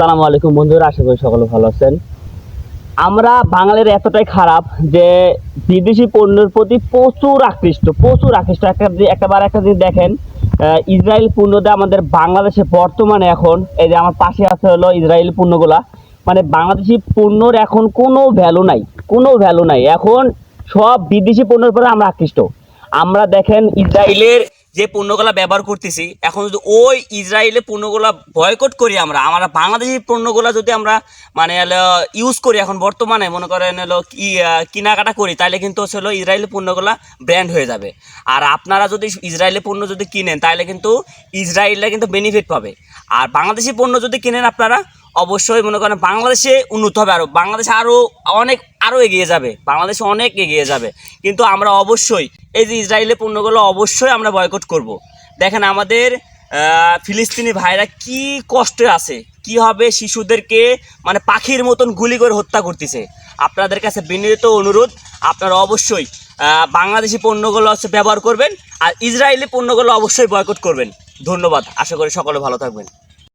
আসসালামু আলাইকুম বন্ধুরা, আশা করি সকলে ভালো আছেন। আমরা বাঙালির এতটাই খারাপ যে বিদেশি পণ্যের প্রতি প্রচুর আকৃষ্ট প্রচুর আকৃষ্ট। একটা একটাবার একটা যদি দেখেন ইসরায়েল পণ্যটা আমাদের বাংলাদেশে বর্তমানে এখন, এই যে আমার পাশে আছে হলো ইসরায়েল পণ্যগুলা মানে বাংলাদেশি পণ্যর এখন কোনো ভ্যালু নাই, কোনো ভ্যালু নাই। এখন সব বিদেশি পণ্যের পরে আমরা আকৃষ্ট। আমরা দেখেন ইসরায়েলের যে পণ্যগুলা ব্যবহার করতেছি, এখন যদি ওই ইসরায়েলের পণ্যগুলা বয়কট করি আমরা আমরা বাংলাদেশি পণ্যগুলা যদি আমরা মানে ইউজ করি এখন বর্তমানে, মনে করেন হলো, কি কেনাকাটা করি, তাহলে কিন্তু হচ্ছে হলো পণ্যগুলা ব্র্যান্ড হয়ে যাবে। আর আপনারা যদি ইসরায়েলের পণ্য যদি কিনেন, তাহলে কিন্তু ইসরায়েলরা কিন্তু বেনিফিট পাবে। আর বাংলাদেশি পণ্য যদি কিনেন আপনারা, অবশ্যই মনে করেন বাংলাদেশে উন্নত হবে আরও বাংলাদেশে আরও অনেক আরও এগিয়ে যাবে, বাংলাদেশে অনেক এগিয়ে যাবে। কিন্তু আমরা অবশ্যই এই যে ইসরায়েলের পণ্যগুলো অবশ্যই আমরা বয়কট করব। দেখেন আমাদের ফিলিস্তিনি ভাইরা কি কষ্টে আছে, কি হবে শিশুদেরকে মানে পাখির মতন গুলি করে হত্যা করতেছে। আপনাদের কাছে বিনীত অনুরোধ, আপনারা অবশ্যই বাংলাদেশি পণ্যগুলো হচ্ছে ব্যবহার করবেন আর ইসরায়েলি পণ্যগুলো অবশ্যই বয়কট করবেন। ধন্যবাদ, আশা করি সকলে ভালো থাকবেন।